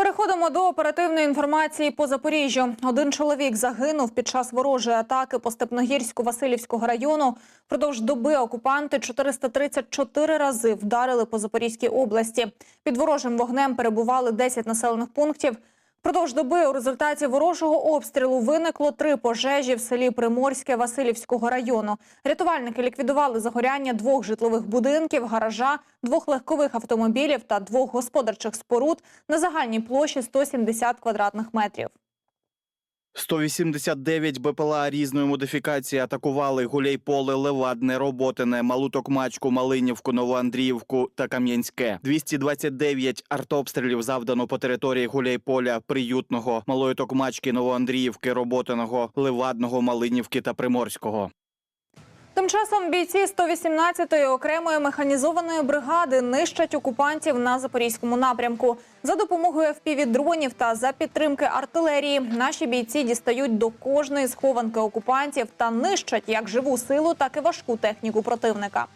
Переходимо до оперативної інформації по Запоріжжю. Один чоловік загинув під час ворожої атаки по Степногірську Васильівського району. Впродовж доби окупанти 434 рази вдарили по Запорізькій області. Під ворожим вогнем перебували 10 населених пунктів. Впродовж доби у результаті ворожого обстрілу виникло три пожежі в селі Приморське Васильівського району. Рятувальники ліквідували загоряння двох житлових будинків, гаража, двох легкових автомобілів та двох господарчих споруд на загальній площі 170 квадратних метрів. 189 БПЛА різної модифікації атакували Гуляйполе, Левадне, Роботине, Малутокмачку, Малинівку, Новоандріївку та Кам'янське. 229 артобстрілів завдано по території Гуляйполя, Приютного, Малої Токмачки, Новоандріївки, Роботиного, Левадного, Малинівки та Приморського. Тим часом бійці 118-ї окремої механізованої бригади нищать окупантів на запорізькому напрямку. За допомогою FPV-дронів та за підтримки артилерії наші бійці дістають до кожної схованки окупантів та нищать як живу силу, так і важку техніку противника.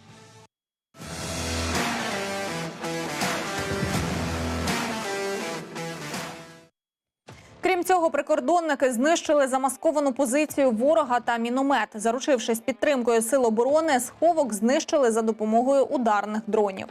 Крім цього, прикордонники знищили замасковану позицію ворога та міномет. Заручившись підтримкою сил оборони, сховок знищили за допомогою ударних дронів.